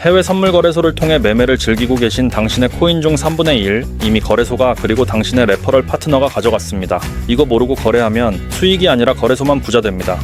해외 선물 거래소를 통해 매매를 즐기고 계신 당신의 코인 중 3분의 1 이미 거래소가 그리고 당신의 레퍼럴 파트너가 가져갔습니다. 이거 모르고 거래하면 수익이 아니라 거래소만 부자 됩니다.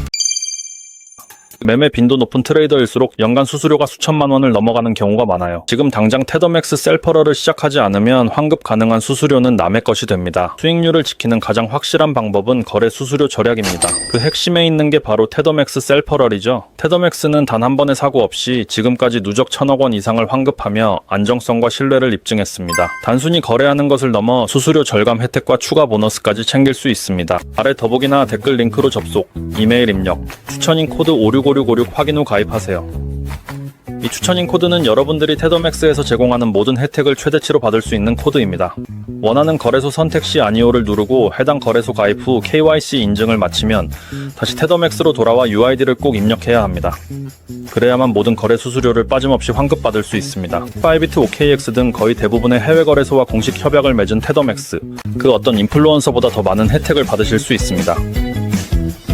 매매 빈도 높은 트레이더일수록 연간 수수료가 수천만 원을 넘어가는 경우가 많아요. 지금 당장 테더맥스 셀퍼러를 시작하지 않으면 환급 가능한 수수료는 남의 것이 됩니다. 수익률을 지키는 가장 확실한 방법은 거래 수수료 절약입니다. 그 핵심에 있는 게 바로 테더맥스 셀퍼럴이죠. 테더맥스는 단 한 번의 사고 없이 지금까지 누적 천억 원 이상을 환급하며 안정성과 신뢰를 입증했습니다. 단순히 거래하는 것을 넘어 수수료 절감 혜택과 추가 보너스까지 챙길 수 있습니다. 아래 더보기나 댓글 링크로 접속, 이메일 입력, 추천인 코드 565656 확인 후 가입하세요. 이 추천인 코드는 여러분들이 테더맥스에서 제공하는 모든 혜택을 최대치로 받을 수 있는 코드입니다. 원하는 거래소 선택 시 아니오를 누르고 해당 거래소 가입 후 KYC 인증을 마치면 다시 테더맥스로 돌아와 UID를 꼭 입력해야 합니다. 그래야만 모든 거래 수수료를 빠짐없이 환급받을 수 있습니다. 파이비트 OKX 등 거의 대부분의 해외 거래소와 공식 협약을 맺은 테더맥스, 그 어떤 인플루언서보다 더 많은 혜택을 받으실 수 있습니다.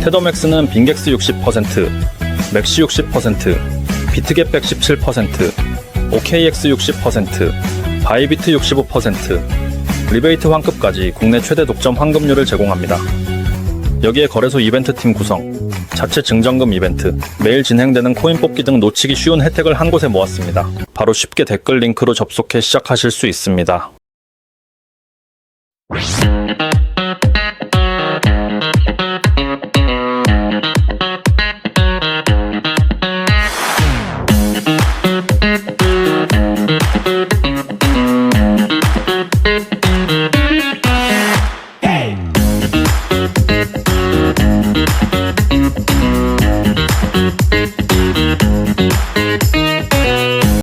테더맥스는 빈객스 60%, 맥시 60%, 비트겟 117%, OKX 60%, 바이비트 65%, 리베이트 환급까지 국내 최대 독점 환급률을 제공합니다. 여기에 거래소 이벤트 팀 구성, 자체 증정금 이벤트, 매일 진행되는 코인 뽑기 등 놓치기 쉬운 혜택을 한 곳에 모았습니다. 바로 쉽게 댓글 링크로 접속해 시작하실 수 있습니다.